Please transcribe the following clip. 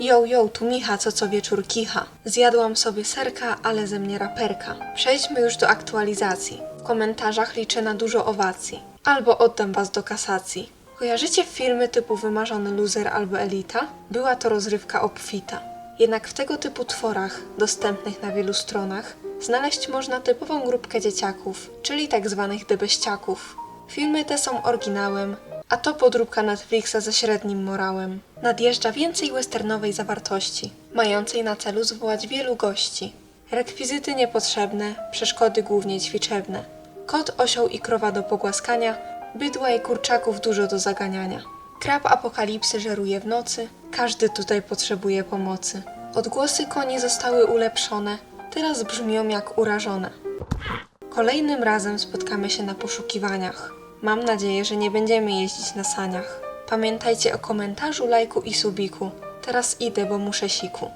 Yo, yo, tu Micha, co co wieczór kicha. Zjadłam sobie serka, ale ze mnie raperka. Przejdźmy już do aktualizacji. W komentarzach liczę na dużo owacji. Albo oddam was do kasacji. Kojarzycie filmy typu Wymarzony Loser albo Elita? Była to rozrywka obfita. Jednak w tego typu tworach, dostępnych na wielu stronach, znaleźć można typową grupkę dzieciaków, czyli tak zwanych debeściaków. Filmy te są oryginałem, a to podróbka Netflixa ze średnim morałem. Nadjeżdża więcej westernowej zawartości, mającej na celu zwołać wielu gości. Rekwizyty niepotrzebne, przeszkody głównie ćwiczebne. Kot, osioł i krowa do pogłaskania, bydła i kurczaków dużo do zaganiania. Krab apokalipsy żeruje w nocy, każdy tutaj potrzebuje pomocy. Odgłosy koni zostały ulepszone, teraz brzmią jak urażone. Kolejnym razem spotkamy się na poszukiwaniach. Mam nadzieję, że nie będziemy jeździć na saniach. Pamiętajcie o komentarzu, lajku i subiku. Teraz idę, bo muszę siku.